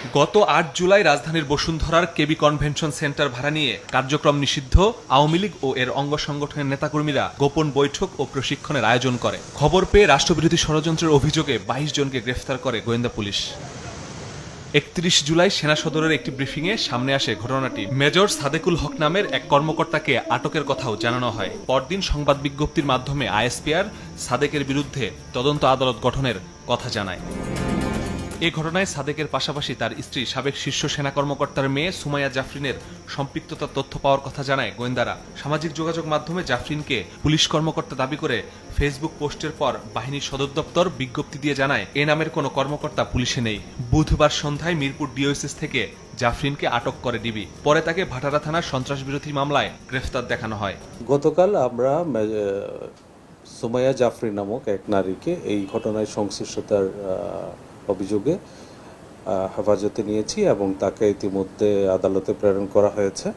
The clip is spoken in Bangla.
গত আট জুলাই রাজধানীর বসুন্ধরার কেবি কনভেনশন সেন্টার ভাড়া নিয়ে কার্যক্রম নিষিদ্ধ আওয়ামী লীগ ও এর অঙ্গ সংগঠনের নেতাকর্মীরা গোপন বৈঠক ও প্রশিক্ষণের আয়োজন করে। খবর পেয়ে রাষ্ট্রবিরোধী ষড়যন্ত্রের অভিযোগে বাইশ জনকে গ্রেফতার করে গোয়েন্দা পুলিশ। একত্রিশ জুলাই সেনা সদরের একটি ব্রিফিংয়ে সামনে আসে ঘটনাটি। মেজর সাদেকুল হক নামের এক কর্মকর্তাকে আটকের কথাও জানানো হয়। পরদিন সংবাদ বিজ্ঞপ্তির মাধ্যমে আইএসপিআর সাদেকের বিরুদ্ধে তদন্ত আদালত গঠনের কথা জানায়। এ ঘটনায় সাদেকের পাশাপাশি তার স্ত্রী, সাবেক শীর্ষ সেনা কর্মকর্তার মেয়ে সুমাইয়া জাফরিনের সম্পৃক্ততার তথ্য পাওয়ার কথা জানায় গোয়েন্দারা। সামাজিক যোগাযোগ মাধ্যমে জাফরিনকে পুলিশ কর্মকর্তা দাবি করে ফেসবুক পোস্টের পর বাহিনীর সদর দপ্তর বিজ্ঞপ্তি দিয়ে জানায়, এ নামের কোনো কর্মকর্তা পুলিশে নেই। বুধবার সন্ধ্যায় মিরপুর ডিওএসএস থেকে জাফরিনকে আটক করে ডিবি। পরে তাকে ভাটারা থানার সন্ত্রাস বিরোধী মামলায় গ্রেফতার দেখানো হয়। গতকাল আমরা সুমাইয়া জাফরি নামক এক নারীকে এই ঘটনায় সংশ্লিষ্টতার অভিযোগে হেফাজতে নিয়েছি এবং তাকে ইতিমধ্যে আদালতে প্রেরণ করা হয়েছে।